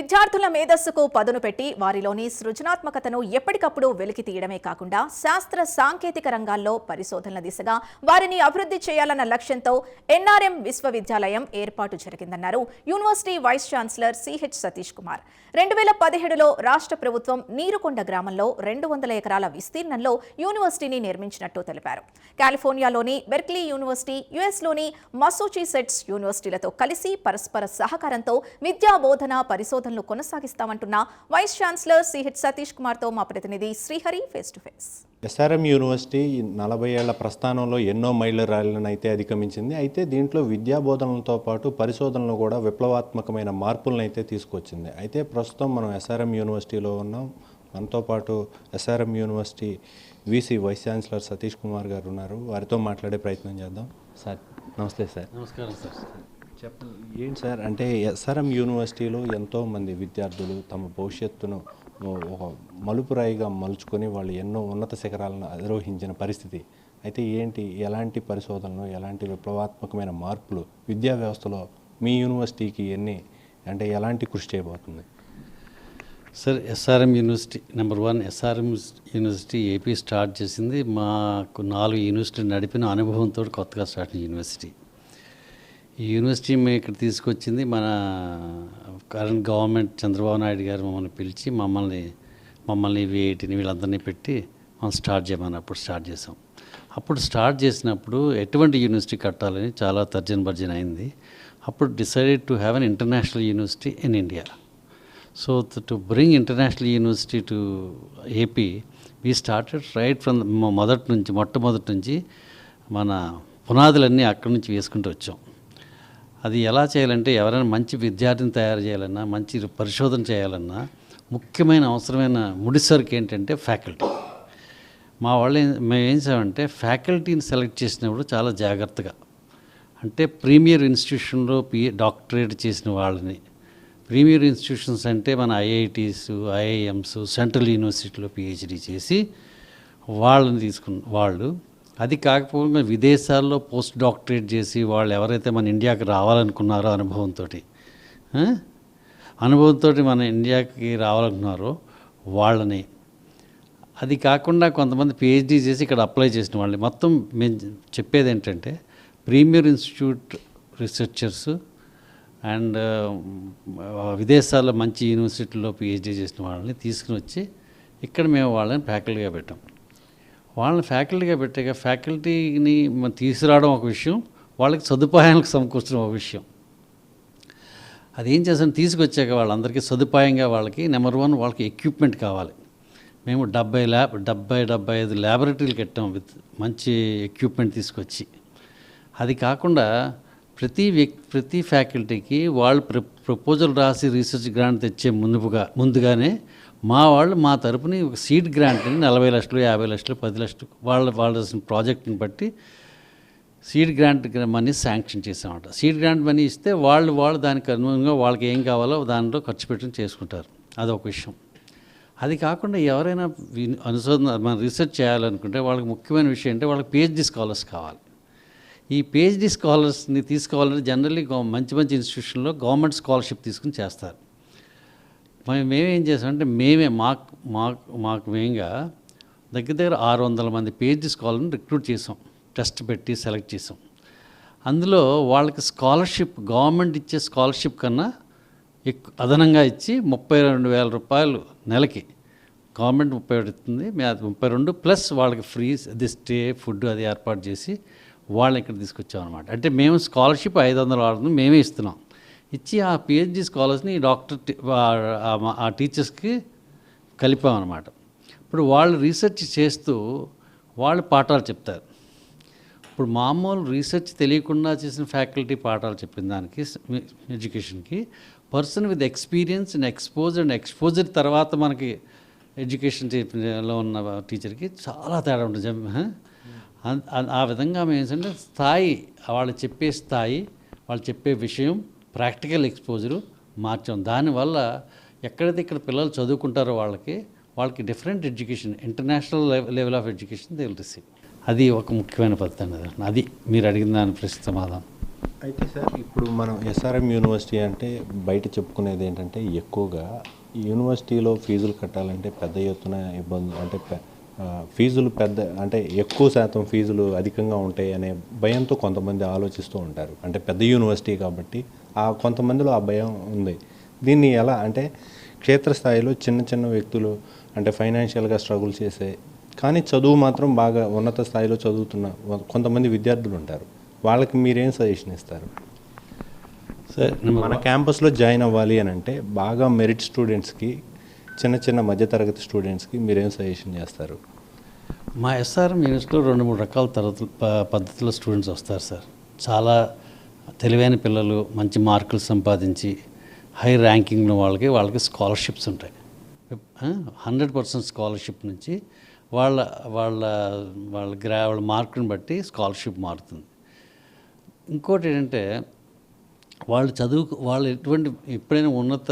విద్యార్థుల మేధస్సుకు పదును పెట్టి వారిలోని సృజనాత్మకతను ఎప్పటికప్పుడు వెలికి తీయడమే కాకుండా శాస్త్ర సాంకేతిక రంగాల్లో పరిశోధనల దిశగా వారిని అభివృద్ధి చేయాలన్న లక్ష్యంతో ఎన్ఆర్ఎం విశ్వవిద్యాలయం ఏర్పాటు జరిగిందన్నారు. University vice chancellor CH Satish Kumar. రెండు వేల పదిహేడులో రాష్ట్ర ప్రభుత్వం నీరుకొండ గ్రామంలో రెండు వందల ఎకరాల విస్తీర్ణంలో యూనివర్సిటీని నిర్మించినట్టు తెలిపారు. కాలిఫోర్నియాలోని బెర్క్లీ యూనివర్సిటీ యుఎస్లోని మసూచిసెట్స్ యూనివర్సిటీలతో కలిసి పరస్పర సహకారంతో విద్యా బోధన పరిశోధన పరిశోధనలు కొనసాగిస్తామంటున్న వైస్ ఛాన్సలర్ సిహెచ్ సతీష్ కుమార్తో మా ప్రతినిధి Srihari face to face SRM university నలభై ఏళ్ళ ప్రస్థానంలో ఎన్నో మైలురాళ్ళను అయితే అధిగమించింది. అయితే దీంట్లో విద్యా బోధనలతో పాటు పరిశోధనలు కూడా విప్లవాత్మకమైన మార్పులను అయితే తీసుకొచ్చింది. అయితే ప్రస్తుతం మనం ఎస్ఆర్ఎం యూనివర్సిటీలో ఉన్నాం. మనతో పాటు SRM university VC vice chancellor Satish Kumar garu ఉన్నారు. వారితో మాట్లాడే ప్రయత్నం చేద్దాం. సార్ నమస్తే సార్. నమస్కారం సార్. చెప్పండి ఏంటి సార్? అంటే ఎస్ఆర్ఎం యూనివర్సిటీలో ఎంతో మంది విద్యార్థులు తమ భవిష్యత్తును ఒక మలుపురాయిగా మలుచుకొని వాళ్ళు ఎన్నో ఉన్నత శిఖరాలను అధిరోహించిన పరిస్థితి. అయితే ఏంటి? ఎలాంటి పరిశోధనలు ఎలాంటి విప్లవాత్మకమైన మార్పులు విద్యా వ్యవస్థలో మీ యూనివర్సిటీకి ఎన్ని అంటే ఎలాంటి కృషి చేయబోతుంది? Sir SRM university number one SRM university AP start చేసింది. మాకు నాలుగు యూనివర్సిటీ నడిపిన అనుభవంతో కొత్తగా స్టార్ట్ అయిన యూనివర్సిటీ. ఈ యూనివర్సిటీ మేము ఇక్కడ తీసుకొచ్చింది మన కరెంట్ గవర్నమెంట్ చంద్రబాబు నాయుడు గారు మమ్మల్ని పిలిచి మమ్మల్ని మమ్మల్ని వీటిని వీళ్ళందరినీ పెట్టి మనం స్టార్ట్ చేయమని అప్పుడు స్టార్ట్ చేసాం అప్పుడు స్టార్ట్ చేసినప్పుడు ఎటువంటి యూనివర్సిటీ కట్టాలని చాలా తర్జన భర్జన అయింది. అప్పుడు decided to have an international university in India. So to bring international university to AP we started right from మొదటి నుంచి మొట్టమొదటి నుంచి మన పునాదులన్నీ అక్కడి నుంచి వేసుకుంటూ వచ్చాం. అది ఎలా చేయాలంటే ఎవరైనా మంచి విద్యార్థిని తయారు చేయాలన్నా మంచి పరిశోధన చేయాలన్నా ముఖ్యమైన అవసరమైన ముడిసరుకు ఏంటంటే ఫ్యాకల్టీ. మా వాళ్ళు మేము ఏం చేసామంటే ఫ్యాకల్టీని సెలెక్ట్ చేసినప్పుడు చాలా జాగ్రత్తగా. అంటే ప్రీమియర్ ఇన్స్టిట్యూషన్లో పి డాక్టరేట్ చేసిన వాళ్ళని. ప్రీమియర్ ఇన్స్టిట్యూషన్స్ అంటే మన ఐఐటీస్ ఐఐఎమ్స్ సెంట్రల్ యూనివర్సిటీలో పిహెచ్డి చేసి వాళ్ళని తీసుకున్న వాళ్ళు అది కాకపోతే విదేశాల్లో పోస్ట్ డాక్టరేట్ చేసి వాళ్ళు ఎవరైతే మన ఇండియాకి రావాలనుకున్నారో అనుభవంతో అనుభవంతో మన ఇండియాకి రావాలనుకున్నారో వాళ్ళని. అది కాకుండా కొంతమంది పిహెచ్డీ చేసి ఇక్కడ అప్లై చేసిన వాళ్ళని. మొత్తం మేము చెప్పేది ఏంటంటే ప్రీమియర్ ఇన్స్టిట్యూట్ రీసెర్చర్స్ అండ్ విదేశాల్లో మంచి యూనివర్సిటీలో పిహెచ్డీ చేసిన వాళ్ళని తీసుకుని వచ్చి ఇక్కడ మేము వాళ్ళని ఫ్యాకల్టీగా పెట్టాం. వాళ్ళని ఫ్యాకల్టీగా పెట్టాక ఫ్యాకల్టీని తీసుకురావడం ఒక విషయం వాళ్ళకి సదుపాయాలకు సమకూర్చడం ఒక విషయం. అది ఏం చేస్తాం తీసుకొచ్చాక వాళ్ళందరికీ సదుపాయంగా వాళ్ళకి నెంబర్ వన్ వాళ్ళకి ఎక్విప్మెంట్ కావాలి. మేము డెబ్బై ల్యాబ్ డెబ్బై డెబ్బై ఐదు ల్యాబొరేటరీలు కట్టాం విత్ మంచి ఎక్విప్మెంట్ తీసుకొచ్చి. అది కాకుండా ప్రతి వ్యక్తి ప్రతి ఫ్యాకల్టీకి వాళ్ళు ప్ర ప్రపోజల్ రాసి రీసెర్చ్ గ్రాంట్ తెచ్చే ముందుగా ముందుగానే మా వాళ్ళు మా తరపుని ఒక గ్రాంట్ గ్రాంట్ని నలభై లక్షలు యాభై లక్షలు పది లక్షలు వాళ్ళ వాళ్ళ ప్రాజెక్ట్ని బట్టి సీడ్ గ్రాంట్ మనీ శాంక్షన్ చేసామంట సీడ్ గ్రాంట్ మనీ ఇస్తే వాళ్ళు వాళ్ళు దానికి అనుగుణంగా వాళ్ళకి ఏం కావాలో దాంట్లో ఖర్చు పెట్టడం చేసుకుంటారు. అదొక విషయం. అది కాకుండా ఎవరైనా వి- మనం మన రీసెర్చ్ చేయాలనుకుంటే వాళ్ళకి ముఖ్యమైన విషయం అంటే వాళ్ళకి పిహెచ్డి స్కాలర్స్ కావాలి. ఈ పిహెచ్డి స్కాలర్స్ని తీసుకోవాలంటే జనరల్లీ మంచి మంచి ఇన్స్టిట్యూషన్లో గవర్నమెంట్ స్కాలర్షిప్ తీసుకుని చేస్తారు. మేము మేమేం చేసామంటే మేమే మాకు మాకు మాకు మేంగా దగ్గర దగ్గర ఆరు వందల మంది పిహెచ్డి స్కాలర్ని రిక్రూట్ చేసాం. టెస్ట్ పెట్టి సెలెక్ట్ చేసాం. అందులో వాళ్ళకి స్కాలర్షిప్ గవర్నమెంట్ ఇచ్చే స్కాలర్షిప్ కన్నా ఎక్కువ అదనంగా ఇచ్చి ముప్పై రెండు వేల రూపాయలు నెలకి. గవర్నమెంట్ ముప్పై ఒకటి ఇస్తుంది మేము ముప్పై రెండు ప్లస్ వాళ్ళకి ఫ్రీ అది స్టే ఫుడ్ అది ఏర్పాటు చేసి వాళ్ళని ఇక్కడ తీసుకొచ్చాం అనమాట అంటే మేము స్కాలర్షిప్ ఐదు వందలు ఆరు మేమే ఇస్తున్నాం. ఇచ్చి ఆ పిహెచ్డి స్కాలర్స్ని డాక్టర్ ఆ- టీచర్స్కి కలిపామన్నమాట. ఇప్పుడు వాళ్ళు రీసెర్చ్ చేస్తూ వాళ్ళు పాఠాలు చెప్తారు. ఇప్పుడు మామూలు రీసెర్చ్ తెలియకుండా చేసిన ఫ్యాకల్టీ పాఠాలు చెప్పిన దానికి ఎడ్యుకేషన్కి person with experience and expose and exposure తర్వాత మనకి ఎడ్యుకేషన్ చెప్పినలో ఉన్న టీచర్కి చాలా తేడా ఉంటుంది. ఆ విధంగా మేము ఏంటంటే స్థాయి వాళ్ళు చెప్పే స్థాయి వాళ్ళు చెప్పే విషయం ప్రాక్టికల్ ఎక్స్పోజరు మార్చాం. దానివల్ల ఎక్కడైతే ఇక్కడ పిల్లలు చదువుకుంటారో వాళ్ళకి వాళ్ళకి different education international level of education they will receive. అది ఒక ముఖ్యమైన పద్ధతి అన్నది. అది మీరు అడిగిన దాని ప్రశ్న సమాధానం. అయితే సార్ ఇప్పుడు మనం ఎస్ఆర్ఎం యూనివర్సిటీ అంటే బయట చెప్పుకునేది ఏంటంటే ఎక్కువగా ఈ యూనివర్సిటీలో ఫీజులు కట్టాలంటే పెద్ద ఎత్తున ఇబ్బందులు అంటే ఫీజులు పెద్ద అంటే ఎక్కువ శాతం ఫీజులు అధికంగా ఉంటాయి అనే భయంతో కొంతమంది ఆలోచిస్తూ ఉంటారు. అంటే పెద్ద యూనివర్సిటీ కాబట్టి ఆ కొంతమందిలో ఆ భయం ఉంది. దీన్ని ఎలా అంటే క్షేత్రస్థాయిలో చిన్న చిన్న వ్యక్తులు అంటే ఫైనాన్షియల్గా స్ట్రగుల్ చేసే కానీ చదువు మాత్రం బాగా ఉన్నత స్థాయిలో చదువుతున్న కొంతమంది విద్యార్థులు ఉంటారు. వాళ్ళకి మీరేం సజెషన్ ఇస్తారు? సరే మన క్యాంపస్లో జాయిన్ అవ్వాలి అని అంటే బాగా మెరిట్ స్టూడెంట్స్కి చిన్న చిన్న మధ్యతరగతి స్టూడెంట్స్కి మీరేం సజెషన్ చేస్తారు? మా ఎస్ఆర్ఎం యూనివర్సిటీలో రెండు మూడు రకాల తరగతులు పద్ధతిలో స్టూడెంట్స్ వస్తారు సార్. చాలా తెలివైన పిల్లలు మంచి మార్కులు సంపాదించి హై ర్యాంకింగ్లో వాళ్ళకి వాళ్ళకి స్కాలర్షిప్స్ ఉంటాయి. హండ్రెడ్ పర్సెంట్ స్కాలర్షిప్ నుంచి వాళ్ళ వాళ్ళ వాళ్ళ గ్రా వాళ్ళ మార్కుని బట్టి స్కాలర్షిప్ మారుతుంది. ఇంకోటి ఏంటంటే వాళ్ళు చదువు వాళ్ళు ఎటువంటి ఎప్పుడైనా ఉన్నత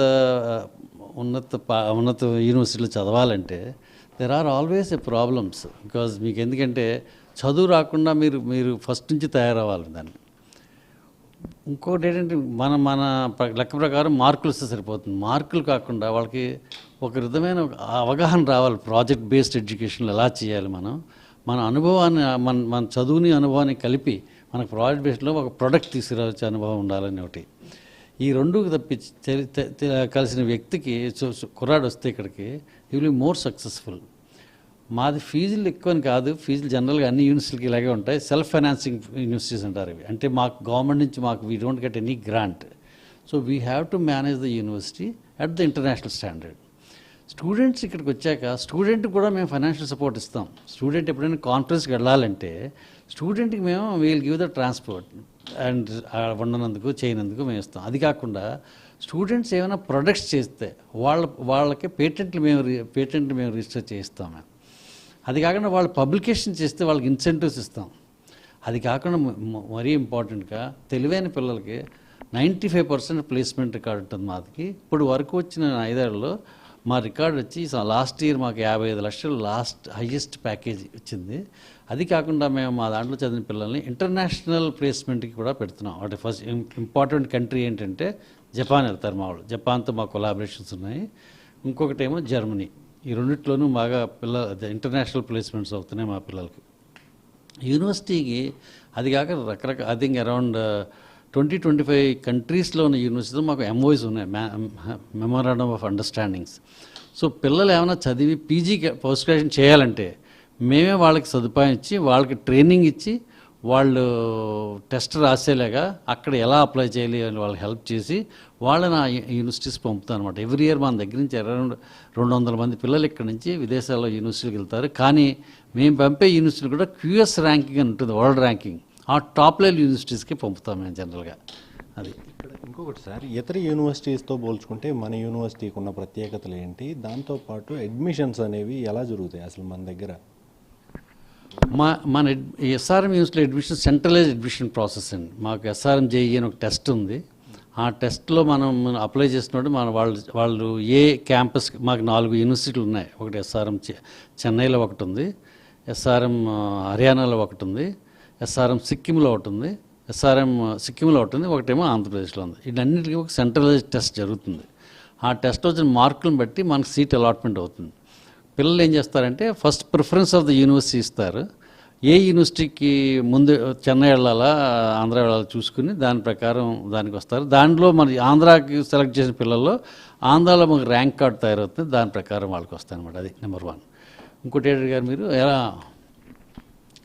ఉన్నత పా- ఉన్నత యూనివర్సిటీలో చదవాలంటే there are always a problems because మీకు ఎందుకంటే చదువు రాకుండా మీరు మీరు ఫస్ట్ నుంచి తయారవ్వాలి దాన్ని. ఇంకోటి ఏంటంటే మన మన లెక్క ప్రకారం మార్కులు వస్తే సరిపోతుంది. మార్కులు కాకుండా వాళ్ళకి ఒక విధమైన అవగాహన రావాలి. ప్రాజెక్ట్ బేస్డ్ ఎడ్యుకేషన్లో ఎలా చేయాలి మనం? మన అనుభవాన్ని మన మన చదువుని అనుభవాన్ని కలిపి మనకు ప్రాజెక్ట్ బేస్డ్లో ఒక ప్రొడక్ట్ తీసుకురావచ్చే అనుభవం ఉండాలని ఒకటి. ఈ రెండు తప్పించి కలిసిన వ్యక్తికి కుర్రాడు వస్తే ఇక్కడికి యూ విల్ మోర్ సక్సెస్ఫుల్ మాది ఫీజులు ఎక్కువ అని కాదు ఫీజులు జనరల్గా అన్ని యూనివర్సిటీలకి ఇలాగే ఉంటాయి. సెల్ఫ్ ఫైనాన్సింగ్ యూనివర్సిటీస్ అంటారు ఇవి. అంటే మాకు గవర్నమెంట్ నుంచి మాకు we don't get any grant so we have to manage the university at the international standard students ఇక్కడికి వచ్చాక స్టూడెంట్ కూడా మేము ఫైనాన్షియల్ సపోర్ట్ ఇస్తాం. స్టూడెంట్ ఎప్పుడైనా కాన్ఫరెన్స్కి వెళ్ళాలంటే స్టూడెంట్కి మేము we'll give the transport and వండనందుకు చేయనందుకు మేము ఇస్తాం. అది కాకుండా స్టూడెంట్స్ ఏమైనా ప్రొడక్ట్స్ చేస్తే వాళ్ళ వాళ్ళకి పేటెంట్లు మేము పేటెంట్లు మేము రిజిస్టర్ చేయిస్తాం మేము. అది కాకుండా వాళ్ళు పబ్లికేషన్ చేస్తే వాళ్ళకి ఇన్సెంటివ్స్ ఇస్తాం. అది కాకుండా మరీ ఇంపార్టెంట్గా తెలివైన పిల్లలకి ninety five percent placement record ఉంటుంది మాదికి. ఇప్పుడు వరకు వచ్చిన ఐదేళ్ళలో మా రికార్డు వచ్చి లాస్ట్ ఇయర్ మాకు యాభై ఐదు లక్షలు లాస్ట్ హయ్యెస్ట్ ప్యాకేజ్ వచ్చింది. అది కాకుండా మేము మా దాంట్లో చదివిన పిల్లల్ని ఇంటర్నేషనల్ ప్లేస్మెంట్కి కూడా పెడుతున్నాం. అంటే ఫస్ట్ ఇంపార్టెంట్ కంట్రీ ఏంటంటే జపాన్ వెళ్తారు మా వాళ్ళు. జపాన్తో మా కొలాబరేషన్స్ ఉన్నాయి. ఇంకొకటి ఏమో జర్మనీ. ఈ రెండిట్లోనూ బాగా పిల్ల ఇంటర్నేషనల్ ప్లేస్మెంట్స్ అవుతున్నాయి మా పిల్లలకి. యూనివర్సిటీకి అది కాక రకరకాల I think around twenty twenty five కంట్రీస్లో ఉన్న యూనివర్సిటీలో మాకు ఎంఓయిస్ ఉన్నాయి మెమోరాండమ్ ఆఫ్ అండర్స్టాండింగ్స్ సో పిల్లలు ఏమైనా చదివి పీజీ పోస్ట్ గ్రాడ్యుయేషన్ చేయాలంటే మేమే వాళ్ళకి సదుపాయం ఇచ్చి వాళ్ళకి ట్రైనింగ్ ఇచ్చి వాళ్ళు టెస్ట్ రాసేలాగా అక్కడ ఎలా అప్లై చేయాలి అని వాళ్ళకి హెల్ప్ చేసి వాళ్ళని ఆ యూనివర్సిటీస్ పంపుతాం అనమాట ఎవ్రీ ఇయర్ మన దగ్గర నుంచి అరౌండ్ రెండు వందల మంది పిల్లలు ఇక్కడ నుంచి విదేశాల్లో యూనివర్సిటీకి వెళ్తారు. కానీ మేము పంపే యూనివర్సిటీలు కూడా క్యూఎస్ ర్యాంకింగ్ అని ఉంటుంది వరల్డ్ ర్యాంకింగ్. ఆ టాప్ లెవెల్ యూనివర్సిటీస్కి పంపుతాం మేము జనరల్గా. అది. ఇంకొకటి సార్ ఇతర యూనివర్సిటీస్తో పోల్చుకుంటే మన యూనివర్సిటీకి ఉన్న ప్రత్యేకతలు ఏంటి? దాంతోపాటు అడ్మిషన్స్ అనేవి ఎలా జరుగుతాయి అసలు మన దగ్గర? మా మన SRM university admission centralize admission process అండి. మాకు ఎస్ఆర్ఎం జేఈ అని ఒక టెస్ట్ ఉంది. ఆ టెస్ట్లో మనం అప్లై చేసినప్పుడు మన వాళ్ళు వాళ్ళు ఏ క్యాంపస్ మాకు నాలుగు యూనివర్సిటీలు ఉన్నాయి. ఒకటి ఎస్ఆర్ఎం చె- చెన్నైలో ఒకటి ఉంది. ఎస్ఆర్ఎం హర్యానాలో ఒకటి ఉంది. ఎస్ఆర్ఎం సిక్కింలో ఒకటి ఉంది. ఎస్ఆర్ఎం సిక్కింలో ఒకటి ఉంది. ఒకటేమో ఆంధ్రప్రదేశ్లో ఉంది. వీటన్నిటికీ ఒక సెంట్రలైజ్ టెస్ట్ జరుగుతుంది. ఆ టెస్ట్ వచ్చిన మార్కులను బట్టి మనకు సీట్ అలాట్మెంట్ అవుతుంది. పిల్లలు ఏం చేస్తారంటే first preference of the university ఇస్తారు. ఏ యూనివర్సిటీకి ముందు చెన్నై వెళ్ళాలా ఆంధ్ర వెళ్ళాలా చూసుకుని దాని ప్రకారం దానికి వస్తారు. దాంట్లో మన ఆంధ్రాకి సెలెక్ట్ చేసిన పిల్లల్లో ఆంధ్రాలో మాకు ర్యాంక్ కార్డ్ తయారవుతుంది. దాని ప్రకారం వాళ్ళకి వస్తాయి అనమాట అది నెంబర్ వన్. ఇంకోటి గారు మీరు? ఎలా?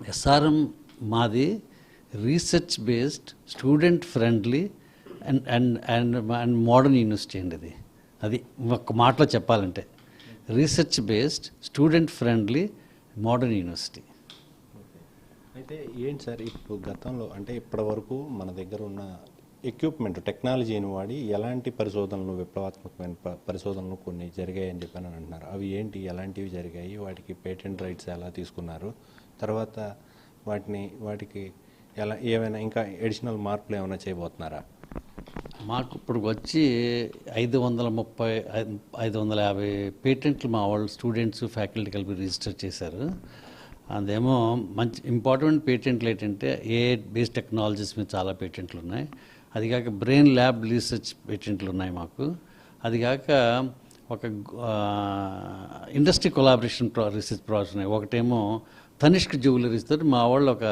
ఎస్ఆర్ఎం మాది research based student friendly and and and and modern university అండి అది అది ఒక మాటలో చెప్పాలంటే. Research based student friendly modern university. అయితే ఏంటి సార్ ఇప్పుడు గతంలో అంటే ఇప్పటి వరకు మన దగ్గర ఉన్న ఎక్విప్మెంట్ టెక్నాలజీని వాడి ఎలాంటి పరిశోధనలు విప్లవాత్మకమైన ప- పరిశోధనలు కొన్ని జరిగాయని చెప్పని అని అంటున్నారు. అవి ఏంటి ఎలాంటివి జరిగాయి వాటికి పేటెంట్ రైట్స్ ఎలా తీసుకున్నారు తర్వాత వాటిని వాటికి ఎలా ఏమైనా ఇంకా ఎడిషనల్ మార్పులు ఏమైనా చేయబోతున్నారా? మాకు ఇప్పుడు వచ్చి ఐదు వందల ముప్పై ఐదు వందల యాభై పేటెంట్లు మా వాళ్ళు స్టూడెంట్స్ ఫ్యాకల్టీ కలిపి రిజిస్టర్ చేశారు. అదేమో మంచి ఇంపార్టెంట్ పేటెంట్లు ఏంటంటే ఏ బేస్ టెక్నాలజీస్ మీద చాలా పేటెంట్లు ఉన్నాయి. అది కాక బ్రెయిన్ ల్యాబ్ రీసెర్చ్ పేటెంట్లు ఉన్నాయి మాకు. అది కాక ఒక ఇండస్ట్రీ కొలాబరేషన్ ప్రా రీసెర్చ్ ప్రాజెక్ట్స్ ఉన్నాయి. ఒకటేమో తనిష్క్ జ్యువెలరీస్ తోటి మా వాళ్ళు ఒక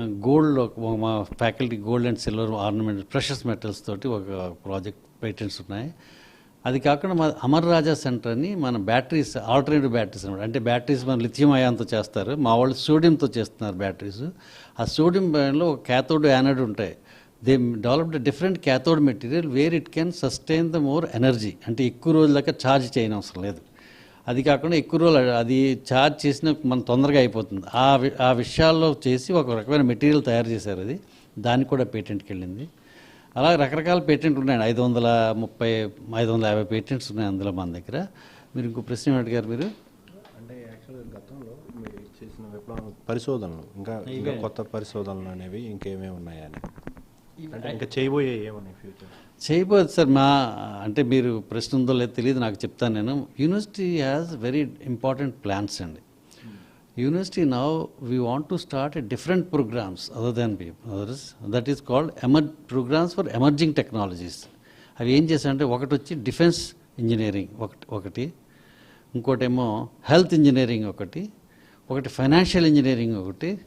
గోల్డ్ మా faculty gold and silver ornament precious metals తోటి ఒక ప్రాజెక్ట్ పేటెంట్స్ ఉన్నాయి. అది కాకుండా మా అమర్ రాజా సెంటర్ అని మన బ్యాటరీస్ ఆల్టర్నేటివ్ బ్యాటరీస్ అనమాట. అంటే బ్యాటరీస్ మన లిథియం అయాన్తో చేస్తారు. మా వాళ్ళు సోడియంతో చేస్తున్నారు బ్యాటరీస్. ఆ సోడియం లో ఒక క్యాథోడ్ యానోడ్ ఉంటాయి. They developed different cathode material where it can sustain the more energy. అంటే ఎక్కువ రోజుల దాకా ఛార్జ్ చేయని అవసరం లేదు. అది కాకుండా ఎక్కువ రోజులు అది ఛార్జ్ చేసిన మన తొందరగా అయిపోతుంది. ఆ వి- ఆ విషయాల్లో చేసి ఒక రకమైన మెటీరియల్ తయారు చేశారు అది. దానికి కూడా పేటెంట్కి వెళ్ళింది. అలా రకరకాల పేటెంట్లు ఉన్నాయండి. ఐదు వందల ముప్పై ఐదు వందల యాభై పేటెంట్స్ ఉన్నాయి అందులో మన దగ్గర. మీరు ఇంకో ప్రశ్న అడిగారు మీరు? అంటే యాక్చువల్గా గతంలో మీరు చేసిన విప్లవ పరిశోధనలు ఇంకా ఇంకా కొత్త పరిశోధనలు అనేవి ఇంకేమేమి ఉన్నాయని? అంటే ఇంకా చేయబోయే ఏమన్నాయి ఫ్యూచర్ చేయబోదు సార్ మా అంటే మీరు ప్రశ్న ఉందో లేదో తెలియదు నాకు చెప్తాను నేను. University has very important plans అండి. University now we want to start a different programs other than others that is called ఎమర్ programs for emerging technologies. అవి ఏం చేశారంటే ఒకటి వచ్చి డిఫెన్స్ ఇంజనీరింగ్ ఒకటి ఒకటి. ఇంకోటేమో హెల్త్ ఇంజనీరింగ్ ఒకటి ఒకటి ఫైనాన్షియల్ ఇంజనీరింగ్ ఒకటి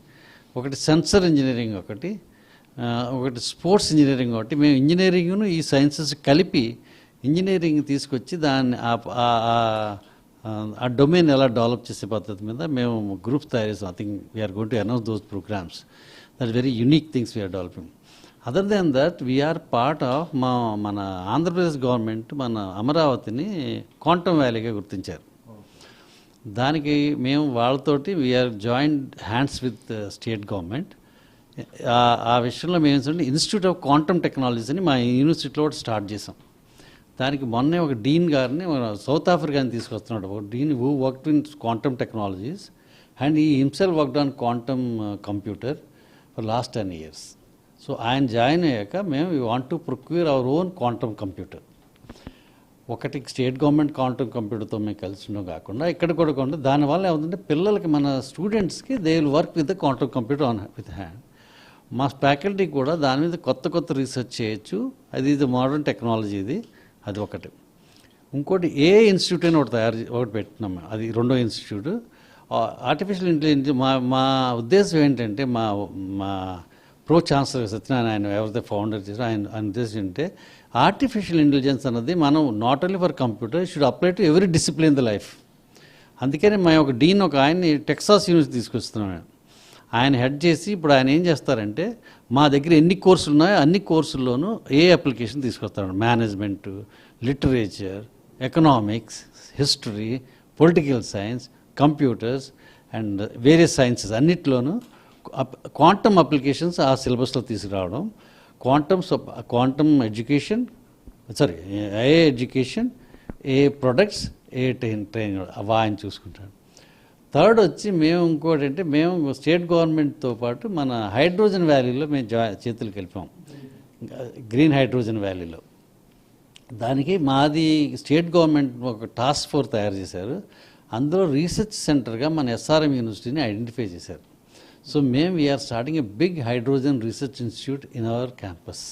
ఒకటి సెన్సర్ ఇంజనీరింగ్ ఒకటి ఒకటి స్పోర్ట్స్ ఇంజనీరింగ్ ఒకటి. మేము ఇంజనీరింగ్ను ఈ సైన్సెస్ కలిపి ఇంజనీరింగ్ తీసుకొచ్చి దాన్ని ఆ- డొమైన్ ఎలా డెవలప్ చేసే పద్ధతి మీద మేము గ్రూప్స్ తయారు చేసాం I think we're going to announce those programs that very unique things we're developing other than that we're part of మా మన ఆంధ్రప్రదేశ్ గవర్నమెంట్ మన అమరావతిని క్వాంటమ్ వ్యాలీగా గుర్తించారు. దానికి మేము వాళ్ళతోటి we're joint hands with state government ఆ- విషయంలో మేము ఏంటంటే ఇన్స్టిట్యూట్ ఆఫ్ క్వాంటమ్ టెక్నాలజీస్ అని మా యూనివర్సిటీలో స్టార్ట్ చేసాం. దానికి మొన్నే ఒక డీన్ గారిని సౌత్ ఆఫ్రికాని తీసుకొస్తున్నాడు. ఒక dean who work in quantum technologies and he himself worked on quantum computer for last ten years so ఆయన జాయిన్ అయ్యాక మేము we want to procure our own quantum computer ఒకటి స్టేట్ గవర్నమెంట్ క్వాంటమ్ కంప్యూటర్తో మేము కలిసి కాకుండా ఇక్కడ కూడా కొంటే దానివల్ల ఏమవుతుంటే పిల్లలకి మన స్టూడెంట్స్కి they will work with the quantum computer on with hand మా ఫ్యాకల్టీ కూడా దాని మీద కొత్త కొత్త రీసెర్చ్ చేయొచ్చు. అది ఇది మోడర్న్ టెక్నాలజీ ఇది. అది ఒకటి ఇంకోటి ఏ ఇన్స్టిట్యూట్ అని ఒకటి తయారు ఒకటి పెట్టినాం అది రెండో ఇన్స్టిట్యూట్. ఆర్టిఫిషియల్ ఇంటెలిజెన్స్ మా మా ఉద్దేశం ఏంటంటే మా మా ప్రో ఛాన్సలర్ సత్యనారాయణ ఆయన ఎవరైతే ఫౌండర్ చేశారో ఆయన ఆయన ఉద్దేశం ఏంటంటే ఆర్టిఫిషియల్ ఇంటెలిజెన్స్ అన్నది మనం not only for computer should apply to every discipline the life అందుకని మేము ఒక డీన్ ఒక ఆయన్ని టెక్సాస్ యూనివర్సిటీ తీసుకొస్తున్నాం ఆయన హెడ్ చేసి ఇప్పుడు ఆయన ఏం చేస్తారంటే మా దగ్గర ఎన్ని కోర్సులు ఉన్నాయో అన్ని కోర్సుల్లోనూ ఏ అప్లికేషన్ తీసుకొస్తాడు. Management literature economics history political science computers and various sciences అన్నిట్లోనూ క్వాంటమ్ అప్లికేషన్స్ ఆ సిలబస్లో తీసుకురావడం. క్వాంటమ్ క్వాంటమ్ ఎడ్యుకేషన్ సారీ ఏ ఎడ్యుకేషన్ ఏ ప్రొడక్ట్స్ ఏ ట్రైన్ ట్రైన్ అవి ఆయన చూసుకుంటాడు. థర్డ్ వచ్చి మేము ఇంకోటి అంటే మేము స్టేట్ గవర్నమెంట్తో పాటు మన హైడ్రోజన్ వ్యాలీలో మేము జా చేతులు కలిపాం. గ్రీన్ హైడ్రోజన్ వ్యాలీలో. దానికి మాది స్టేట్ గవర్నమెంట్ ఒక టాస్క్ ఫోర్స్ తయారు చేశారు. అందులో రీసెర్చ్ సెంటర్గా మన ఎస్ఆర్ఎం యూనివర్సిటీని ఐడెంటిఫై చేశారు. సో మేము we're starting a big hydrogen research institute in our campus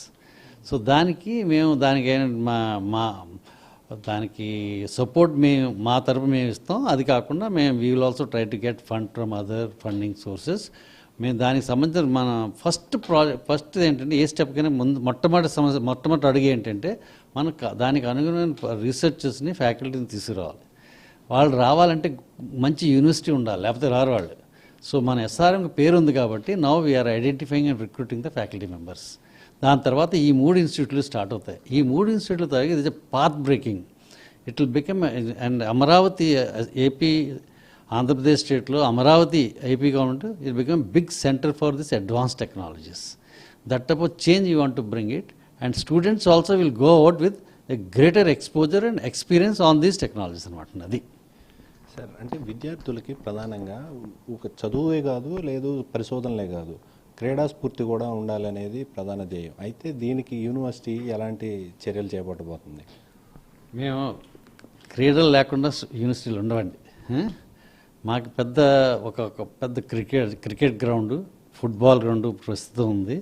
so దానికి మేము దానికి మా మా దానికి సపోర్ట్ మేము మా తరపు మేము ఇస్తాం. అది కాకుండా మేము we will also try to get fund from other funding sources మేము దానికి సంబంధించిన మన ఫస్ట్ ప్రాజెక్ట్ ఫస్ట్ ఏంటంటే ఏ స్టెప్ కైనా ముందు మొట్టమొదటి సమస్య మొట్టమొదటి అడుగు ఏంటంటే మన దానికి అనుగుణమైన రీసెర్చర్స్ని ఫ్యాకల్టీని తీసుకురావాలి. వాళ్ళు రావాలంటే మంచి యూనివర్సిటీ ఉండాలి లేకపోతే రారు వాళ్ళు. సో మన ఎస్ఆర్ఎంకి పేరు ఉంది కాబట్టి now we're identifying and recruiting the faculty members దాని తర్వాత ఈ మూడు ఇన్స్టిట్యూట్లు స్టార్ట్ అవుతాయి. ఈ మూడు ఇన్స్టిట్యూట్లు తాగి ఇది path breaking. It will become and Amaravati AP Andhra Pradesh స్టేట్లో Amaravati AP government it become big centre for this advance technologies. That type of change you want to bring it. And students also will go out with a greater exposure and experience on these technologies అనమాట అది sir అంటే విద్యార్థులకి ప్రధానంగా ఒక చదువే కాదు లేదు పరిశోధనలే కాదు. క్రీడా స్ఫూర్తి కూడా ఉండాలనేది ప్రధాన ధ్యేయం. అయితే దీనికి యూనివర్సిటీ ఎలాంటి చర్యలు చేపట్టబోతుంది? మేము క్రీడలు లేకుండా యూనివర్సిటీలు ఉండవండి. మాకు పెద్ద ఒక ఒక పెద్ద cricket cricket ground football ground ప్రస్తుతం ఉంది.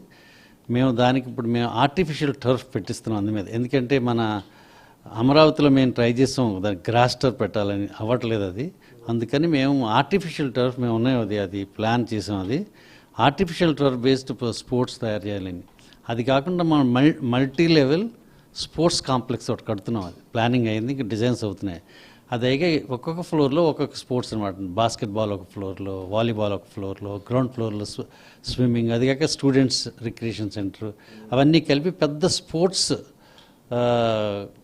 మేము దానికి ఇప్పుడు మేము ఆర్టిఫిషియల్ టర్ఫ్ పెట్టిస్తున్నాం అందు మీద. ఎందుకంటే మన అమరావతిలో మేము ట్రై చేసాం దానికి గ్రాస్ టర్ఫ్ పెట్టాలని. అవ్వట్లేదు అది. అందుకని మేము ఆర్టిఫిషియల్ టర్ఫ్ మేము ఉన్నాయి అది అది ప్లాన్ చేసాం అది. ఆర్టిఫిషియల్ టవర్ బేస్డ్ స్పోర్ట్స్ తయారు చేయాలని అది కాకుండా మనం మల్ మల్టీ లెవెల్ స్పోర్ట్స్ కాంప్లెక్స్ ఒకటి కడుతున్నాం అది. ప్లానింగ్ అయింది ఇంకా డిజైన్స్ అవుతున్నాయి. అది ఒక్కొక్క ఫ్లోర్లో ఒక్కొక్క స్పోర్ట్స్ అనమాట బాస్కెట్బాల్ ఒక ఫ్లోర్లో వాలీబాల్ ఒక ఫ్లోర్లో గ్రౌండ్ ఫ్లోర్లో స్విమ్మింగ్ అది కాక స్టూడెంట్స్ రిక్రియేషన్ సెంటర్. అవన్నీ కలిపి పెద్ద స్పోర్ట్స్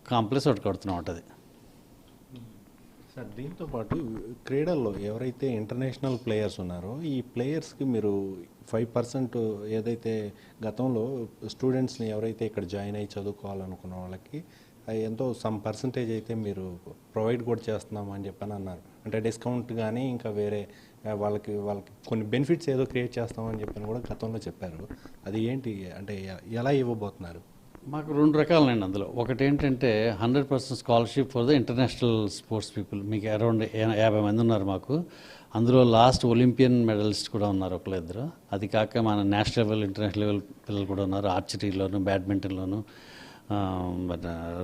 కాంప్లెక్స్ ఒకటి కడుతున్నాం అది సార్ దీంతో పాటు క్రీడల్లో ఎవరైతే ఇంటర్నేషనల్ ప్లేయర్స్ ఉన్నారో ఈ ప్లేయర్స్కి మీరు ఫైవ్ పర్సెంట్ ఏదైతే గతంలో స్టూడెంట్స్ని ఎవరైతే ఇక్కడ జాయిన్ అయ్యి చదువుకోవాలనుకున్న వాళ్ళకి ఎంతో సమ్ పర్సంటేజ్ అయితే మీరు ప్రొవైడ్ కూడా చేస్తున్నాం అని చెప్పని అన్నారు. అంటే డిస్కౌంట్ కానీ ఇంకా వేరే వాళ్ళకి వాళ్ళకి కొన్ని బెనిఫిట్స్ ఏదో క్రియేట్ చేస్తామని చెప్పని కూడా గతంలో చెప్పారు. అది ఏంటి అంటే ఎలా ఇవ్వబోతున్నారు? మాకు రెండు రకాలండి అందులో. ఒకటి ఏంటంటే hundred percent scholarship for the international sports people. మీకు అరౌండ్ యాభై మంది ఉన్నారు మాకు. అందులో లాస్ట్ ఒలింపియన్ మెడలిస్ట్ కూడా ఉన్నారు ఒకళ్ళిద్దరు అది కాక మన నేషనల్ లెవెల్ ఇంటర్నేషనల్ లెవెల్ పిల్లలు కూడా ఉన్నారు. ఆర్చరీలోను బ్యాడ్మింటన్లోను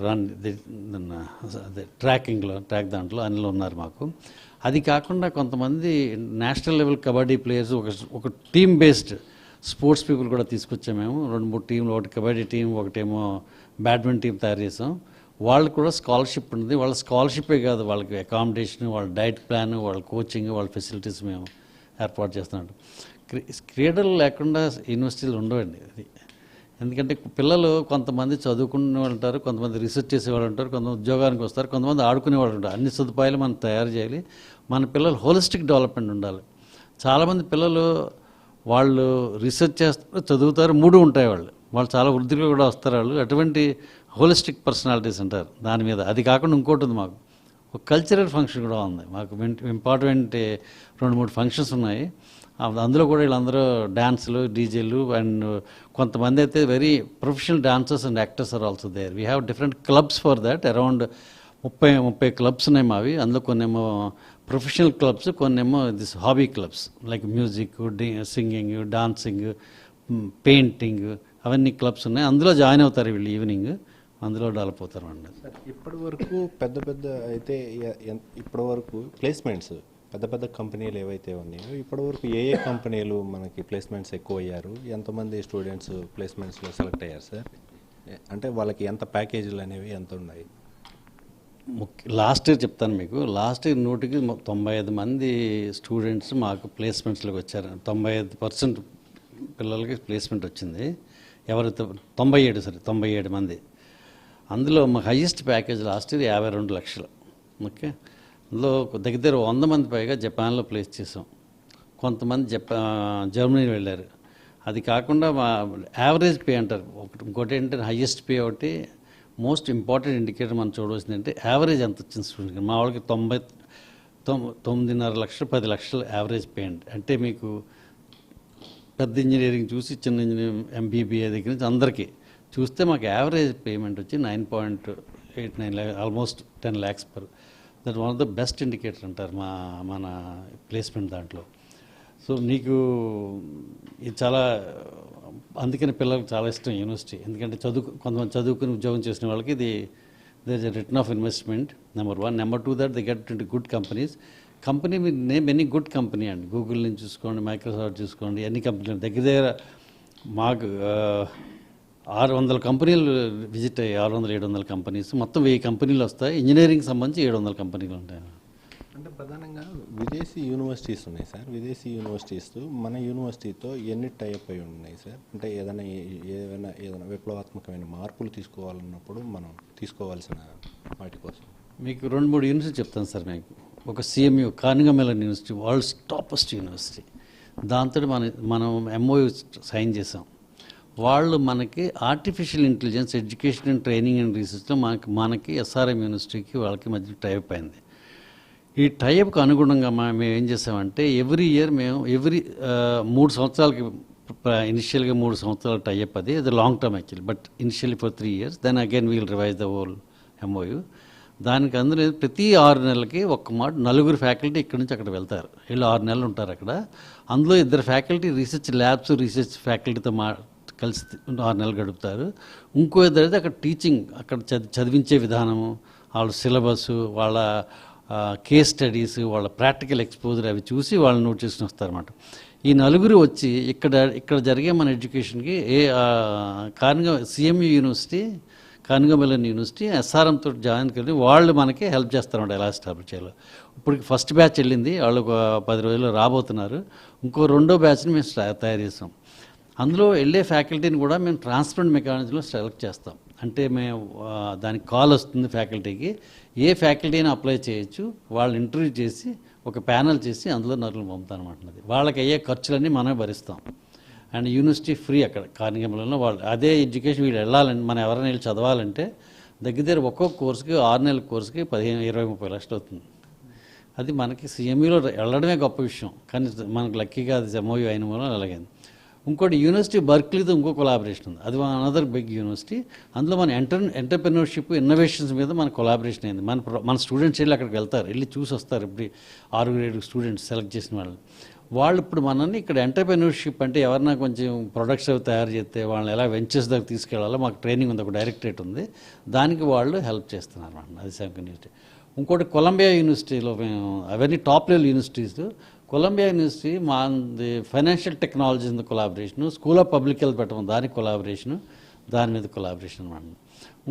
రన్ అదే ట్రాకింగ్లో ట్రాక్ దాంట్లో అందులో ఉన్నారు మాకు. అది కాకుండా కొంతమంది నేషనల్ లెవెల్ కబడ్డీ ప్లేయర్స్ ఒక ఒక టీమ్ బేస్డ్ స్పోర్ట్స్ పీపుల్ కూడా తీసుకొచ్చాం మేము. రెండు మూడు టీంలు ఒకటి కబడ్డీ టీం ఒకటేమో బ్యాడ్మింటన్ టీం తయారు చేసాం. వాళ్ళకి కూడా స్కాలర్షిప్ ఉంది వాళ్ళ స్కాలర్షిప్పే కాదు వాళ్ళకి అకామిడేషన్ వాళ్ళ డైట్ ప్లాన్ వాళ్ళ కోచింగ్ వాళ్ళ ఫెసిలిటీస్ మేము ఏర్పాటు చేస్తున్నాం. క్రీడలు లేకుండా యూనివర్సిటీలు ఉండవండి అది. ఎందుకంటే పిల్లలు కొంతమంది చదువుకునే వాళ్ళు ఉంటారు కొంతమంది రీసెర్చ్ చేసేవాళ్ళు ఉంటారు కొంతమంది ఉద్యోగానికి వస్తారు కొంతమంది ఆడుకునే వాళ్ళు ఉంటారు. అన్ని సదుపాయాలు మనం తయారు చేయాలి. మన పిల్లలు హోలిస్టిక్ డెవలప్మెంట్ ఉండాలి. చాలామంది పిల్లలు వాళ్ళు రీసెర్చ్ చేస్తారు చదువుతారు మూడు ఉంటాయి వాళ్ళు. వాళ్ళు చాలా వృద్ధిగా కూడా వస్తారు వాళ్ళు. అటువంటి హోలిస్టిక్ పర్సనాలిటీస్ అంటారు దాని మీద. అది కాకుండా ఇంకోటి ఉంది మాకు. ఒక కల్చరల్ ఫంక్షన్ కూడా ఉంది. మాకు ఇంపార్టెంట్ రెండు మూడు ఫంక్షన్స్ ఉన్నాయి. అందులో కూడా వీళ్ళందరూ డ్యాన్సులు డీజేలు అండ్ కొంతమంది అయితే very professional dancers and actors are also there we have different clubs for that around ముప్పై ముప్పై క్లబ్స్ ఉన్నాయి మావి. అందులో కొన్నేమో ప్రొఫెషనల్ క్లబ్స్ కొన్నేమో this hobby clubs like music singing dancing painting అవన్నీ క్లబ్స్ ఉన్నాయి. అందులో జాయిన్ అవుతారు వీళ్ళు ఈవినింగ్ అందులో డెవలప్ అవుతారు అండి ఇప్పటి వరకు పెద్ద పెద్ద అయితే ఇప్పటి వరకు ప్లేస్మెంట్స్ పెద్ద పెద్ద కంపెనీలు ఏవైతే ఉన్నాయో ఇప్పటి వరకు ఏ ఏ కంపెనీలు మనకి ప్లేస్మెంట్స్ ఎక్కువ అయ్యారు ఎంతమంది స్టూడెంట్స్ ప్లేస్మెంట్స్లో సెలెక్ట్ అయ్యారు సార్ అంటే వాళ్ళకి ఎంత ప్యాకేజీలు అనేవి ఎంత ఉన్నాయి? లాస్ట్ ఇయర్ చెప్తాను మీకు. లాస్ట్ ఇయర్ నూటికి తొంభై ఐదు మంది స్టూడెంట్స్ మాకు ప్లేస్మెంట్స్లోకి వచ్చారు. తొంభై ఐదు పర్సెంట్ పిల్లలకి ప్లేస్మెంట్ వచ్చింది. ఎవరైతే తొంభై ఏడు సరే తొంభై ఏడు మంది. అందులో మా హయ్యెస్ట్ ప్యాకేజ్ లాస్ట్ ఇయర్ యాభై రెండు లక్షలు. ఓకే? అందులో దగ్గర దగ్గర వంద మంది పైగా జపాన్లో ప్లేస్ చేసాం. కొంతమంది జపా జర్మనీ వెళ్ళారు. అది కాకుండా మా యావరేజ్ పే అంటారు. ఒకటి ఇంకోటి ఏంటంటే హయ్యెస్ట్ పే ఒకటి మోస్ట్ ఇంపార్టెంట్ ఇండికేటర్ మనం చూడవలసింది అంటే యావరేజ్ ఎంత వచ్చింది స్టూడెంట్కి? మా వాళ్ళకి తొంభై తొమ్మిదిన్నర లక్షలు పది లక్షలు యావరేజ్ పే అంటే మీకు పెద్ద ఇంజనీరింగ్ చూసి చిన్న ఇంజనీరింగ్ ఎంబీబీఏ దగ్గర నుంచి అందరికీ చూస్తే మాకు యావరేజ్ పేమెంట్ వచ్చి nine point eight nine lakh almost ten lakhs per. That one of the best indicator అంటారు మా మన ప్లేస్మెంట్ దాంట్లో. సో నీకు ఇది చాలా అందుకని పిల్లలకు చాలా ఇష్టం యూనివర్సిటీ. ఎందుకంటే చదువు కొంతమంది చదువుకుని ఉద్యోగం చేసిన వాళ్ళకి ఇది there is return of investment number one number two that the get into good companies company me name any good company అండి. గూగుల్ నుంచి చూసుకోండి మైక్రోసాఫ్ట్ చూసుకోండి ఎన్ని కంపెనీలు దగ్గర దగ్గర మాకు ఆరు వందల కంపెనీలు విజిట్ అయ్యాయి. ఆరు వందల ఏడు వందల కంపెనీస్. మొత్తం వెయ్యి కంపెనీలు వస్తాయి. ఇంజనీరింగ్ సంబంధించి ఏడు వందల కంపెనీలు ఉంటాయి. అంటే ప్రధానంగా విదేశీ యూనివర్సిటీస్ ఉన్నాయి సార్. విదేశీ యూనివర్సిటీస్ మన యూనివర్సిటీతో ఎన్ని టైప్ అయి ఉన్నాయి సార్? అంటే ఏదైనా ఏదైనా ఏదైనా విప్లవాత్మకమైన మార్పులు తీసుకోవాలన్నప్పుడు మనం తీసుకోవాల్సిన వాటి కోసం. మీకు రెండు మూడు యూనివర్సిటీ చెప్తాను సార్ మీకు. ఒక CMU Carnegie Mellon university world's topest university దాంతో మన మనం ఎంఓయూ సైన్ చేసాం వాళ్ళు మనకి artificial intelligence education and training and రీసెర్చ్లో మనకి మనకి ఎస్ఆర్ఎం యూనివర్సిటీకి వాళ్ళకి మధ్య టైప్ అయింది. ఈ టైప్కి అనుగుణంగా మా మేము ఏం చేసామంటే ఎవ్రీ ఇయర్ మేము ఎవ్రీ మూడు సంవత్సరాలకి ఇనిషియల్గా మూడు సంవత్సరాలు టైప్ అది. అది long term actually but initially for three years. Then again we'll revise the whole MOU దానికి అందులో ప్రతి ఆరు నెలలకి ఒక్క మాట నలుగురు ఫ్యాకల్టీ ఇక్కడ నుంచి అక్కడ వెళ్తారు. వీళ్ళు ఆరు నెలలు ఉంటారు అక్కడ. అందులో ఇద్దరు ఫ్యాకల్టీ రీసెర్చ్ ల్యాబ్స్ రీసెర్చ్ ఫ్యాకల్టీతో మా కలిసి ఆరు నెలలు గడుపుతారు. ఇంకో ఇద్దరు అయితే అక్కడ టీచింగ్ అక్కడ చది చదివించే విధానము వాళ్ళ సిలబస్ వాళ్ళ కేస్ స్టడీస్ వాళ్ళ ప్రాక్టికల్ ఎక్స్పోజర్ అవి చూసి వాళ్ళు నోట్ చేసుకుని వస్తారన్నమాట. ఈ నలుగురు వచ్చి ఇక్కడ ఇక్కడ జరిగే మన ఎడ్యుకేషన్కి ఏ కారణంగా CMU university Carnegie Mellon university SRM తోటి జాయిన్ కలిగి వాళ్ళు మనకి హెల్ప్ చేస్తారన్నమాట ఎలా ఎస్టాబ్లిష్ చేయాలో ఇప్పుడు ఫస్ట్ బ్యాచ్ వెళ్ళింది వాళ్ళు ఒక పది రోజుల్లో రాబోతున్నారు. ఇంకో రెండో బ్యాచ్ని మేము తయారు చేస్తాం అందులో వెళ్ళే ఫ్యాకల్టీని కూడా మేము ట్రాన్స్పరెంట్ మెకానిజంలో సెలెక్ట్ చేస్తాం. అంటే మేము దానికి కాల్ వస్తుంది ఫ్యాకల్టీకి. ఏ ఫ్యాకల్టీని అప్లై చేయొచ్చు? వాళ్ళు ఇంటర్వ్యూ చేసి ఒక ప్యానల్ చేసి అందులో నరులు పంపుతాం అనమాట వాళ్ళకి అయ్యే ఖర్చులన్నీ మనమే భరిస్తాం. అండ్ యూనివర్సిటీ ఫ్రీ అక్కడ కార్నిగంలో వాళ్ళు అదే ఎడ్యుకేషన్ వీళ్ళు వెళ్ళాలంటే మనం ఎవరైనా వెళ్ళి చదవాలంటే దగ్గర దగ్గర ఒక్కొక్క కోర్సుకి ఆరు నెలల కోర్సుకి పదిహేను ఇరవై ముప్పై లక్షలు అవుతుంది. అది మనకి సిఎంఈలో వెళ్ళడమే గొప్ప విషయం. కానీ మనకు లక్కీగా అది ఎంఓయూ అయిన మూలం అలాగైంది. ఇంకోటి యూనివర్సిటీ బర్క్లీతో ఇంకో కొలాబరేషన్ ఉంది. అది అనదర్ బిగ్ యూనివర్సిటీ అందులో మన ఎంటర్ ఎంటర్ప్రెన్యూర్షిప్ ఇన్నోవేషన్స్ మీద మన కొలాబరేషన్ అయింది. మన మన స్టూడెంట్స్ వెళ్ళి అక్కడికి వెళ్తారు. వెళ్ళి చూసి వస్తారు. ఇప్పుడు ఆరుగురు ఏడు స్టూడెంట్స్ సెలెక్ట్ చేసిన వాళ్ళు వాళ్ళు ఇప్పుడు మనల్ని ఇక్కడ ఎంటర్ప్రెన్యూర్షిప్ అంటే ఎవరన్నా కొంచెం ప్రొడక్ట్స్ అవి తయారు చేస్తే వాళ్ళని ఎలా వెంచర్స్ దగ్గర తీసుకెళ్ళాలో మాకు ట్రైనింగ్ ఉంది. ఒక డైరెక్టరేట్ ఉంది. దానికి వాళ్ళు హెల్ప్ చేస్తున్నారు అన్నమాట. అది శాంక్ యూనివర్సిటీ ఇంకోటి కొలంబియా యూనివర్సిటీలో మేము అవన్నీ top level universities Columbia university మా the financial technology collaboration school of public health పెట్టడం దానికి కొలాబరేషను దాని మీద కొలాబరేషన్ అనమాట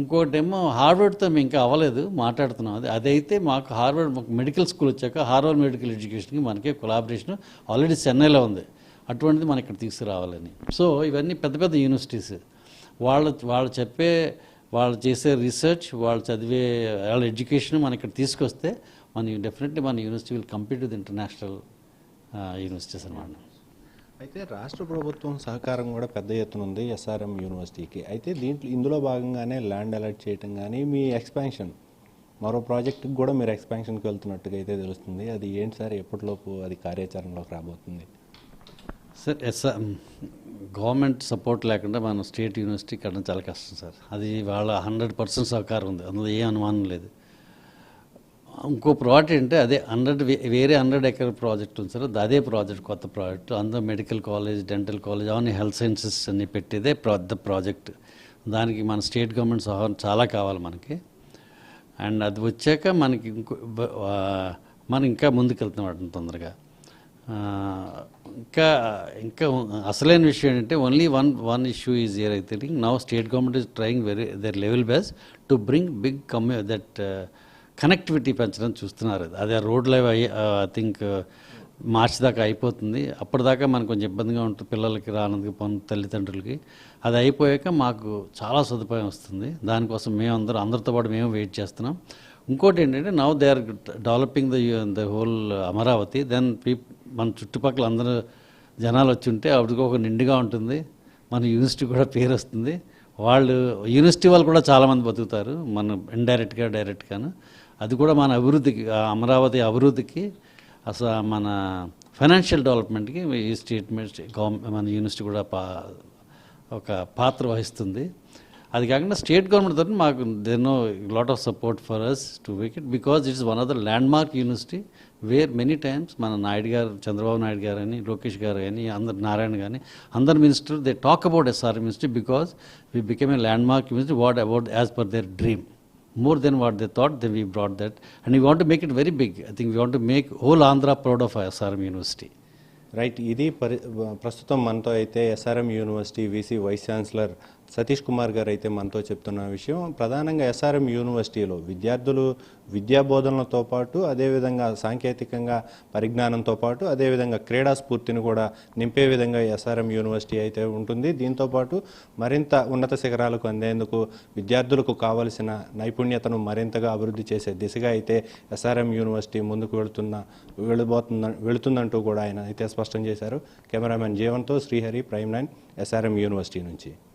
ఇంకోటేమో హార్వర్డ్తో మేము ఇంకా అవ్వలేదు మాట్లాడుతున్నాం. అది అదైతే మాకు హార్వర్డ్ మాకు మెడికల్ స్కూల్ వచ్చాక హార్వర్డ్ మెడికల్ ఎడ్యుకేషన్కి మనకే కొలాబరేషన్ ఆల్రెడీ చెన్నైలో ఉంది. అటువంటిది మనం ఇక్కడ తీసుకురావాలని. సో ఇవన్నీ పెద్ద పెద్ద యూనివర్సిటీస్ వాళ్ళు వాళ్ళు చెప్పే వాళ్ళు చేసే రీసెర్చ్ వాళ్ళు చదివే వాళ్ళ ఎడ్యుకేషన్ మన ఇక్కడ తీసుకొస్తే మన డెఫినెట్లీ మన university will compete with international universities అనమాట అయితే రాష్ట్ర ప్రభుత్వం సహకారం కూడా పెద్ద ఎత్తున ఉంది ఎస్ఆర్ఎం యూనివర్సిటీకి. అయితే దీంట్లో ఇందులో భాగంగానే ల్యాండ్ అలర్ట్ చేయటం కానీ మీ ఎక్స్పాన్షన్ మరో ప్రాజెక్టుకి కూడా మీరు ఎక్స్పాన్షన్కి వెళ్తున్నట్టుగా అయితే తెలుస్తుంది. అది ఏంటి సార్? ఎప్పటిలోపు అది కార్యాచరణలోకి రాబోతుంది? సార్ ఎస్ గవర్నమెంట్ సపోర్ట్ లేకుండా మనం స్టేట్ యూనివర్సిటీ కట్టడం చాలా కష్టం సార్. అది వాళ్ళ హండ్రెడ్ పర్సెంట్ సహకారం ఉంది. అందులో ఏ అనుమానం లేదు. ఇంకో ప్రాజెక్ట్ అంటే అదే హండ్రెడ్ వేరే హండ్రెడ్ ఎకర్ ప్రాజెక్ట్ ఉంది సార్. అదే ప్రాజెక్ట్ కొత్త ప్రాజెక్ట్. అందులో మెడికల్ కాలేజ్ డెంటల్ కాలేజ్ అవన్నీ హెల్త్ సైన్సెస్ అన్ని పెట్టేదే పెద్ద ప్రాజెక్ట్. దానికి మన స్టేట్ గవర్నమెంట్ సహాయం చాలా కావాలి మనకి. అండ్ అది వచ్చాక మనకి ఇంకో మనం ఇంకా ముందుకెళ్తున్నాం వాటిని తొందరగా. ఇంకా ఇంకా అసలైన విషయం ఏంటంటే only one one issue is year I think now state government is trying very their level best to bring big కమ్యూ that connectivity పెంచడం చూస్తున్నారు. అదే రోడ్లు లైవ్ ఐ థింక్ మార్చి దాకా అయిపోతుంది. అప్పటిదాకా మనకు కొంచెం ఇబ్బందిగా ఉంటుంది పిల్లలకి రానందుకు పని తల్లిదండ్రులకి. అది అయిపోయాక మాకు చాలా సదుపాయం వస్తుంది. దానికోసం మేము అందరితో పాటు మేము వెయిట్ చేస్తున్నాం. ఇంకోటి ఏంటంటే now they are developing the the whole Amaravati. Then P మన చుట్టుపక్కల అందరూ జనాలు వచ్చి ఉంటే అప్పటికి ఒక నిండుగా ఉంటుంది. మన యూనివర్సిటీ కూడా పేరు వస్తుంది. వాళ్ళు యూనివర్సిటీ వాళ్ళు కూడా చాలామంది బతుకుతారు. మన ఇండైరెక్ట్గా డైరెక్ట్గాను అది కూడా మన అభివృద్ధికి అమరావతి అభివృద్ధికి అసలు మన ఫైనాన్షియల్ డెవలప్మెంట్కి ఈ స్టేట్మెంట్ గవర్నమెంట్ మన యూనివర్సిటీ కూడా పా ఒక పాత్ర వహిస్తుంది. అది కాకుండా స్టేట్ గవర్నమెంట్ తోటి మాకు దెన్నో no lot of support for us to make it because it's one of the landmark university where many times మన నాయుడు గారు చంద్రబాబు నాయుడు గారు అని లోకేష్ గారు కానీ అందరు నారాయణ కానీ అందరు minister they talk about SR minister because we became a landmark university what about as per their dream more than what they thought, then we brought that. And we want to make it very big. I think we want to make whole Andhra proud of SRM University. Right ఇది పరి ప్రస్తుతం మనతో అయితే SRM university VC vice chancellor Satish Kumar garu అయితే మనతో చెప్తున్న విషయం ప్రధానంగా ఎస్ఆర్ఎం యూనివర్సిటీలో విద్యార్థులు విద్యా బోధనలతో పాటు అదేవిధంగా సాంకేతికంగా పరిజ్ఞానంతో పాటు అదేవిధంగా క్రీడా స్ఫూర్తిని కూడా నింపే విధంగా ఎస్ఆర్ఎం యూనివర్సిటీ అయితే ఉంటుంది. దీంతోపాటు మరింత ఉన్నత శిఖరాలకు అందేందుకు విద్యార్థులకు కావలసిన నైపుణ్యతను మరింతగా అభివృద్ధి చేసే దిశగా అయితే ఎస్ఆర్ఎం యూనివర్సిటీ ముందుకు వెళుతున్న వెళ్ళబోతుంద వెళుతుందంటూ కూడా ఆయన అయితే స్పష్టం చేశారు. Cameraman జీవన్తో Srihari prime nine SRM university నుంచి.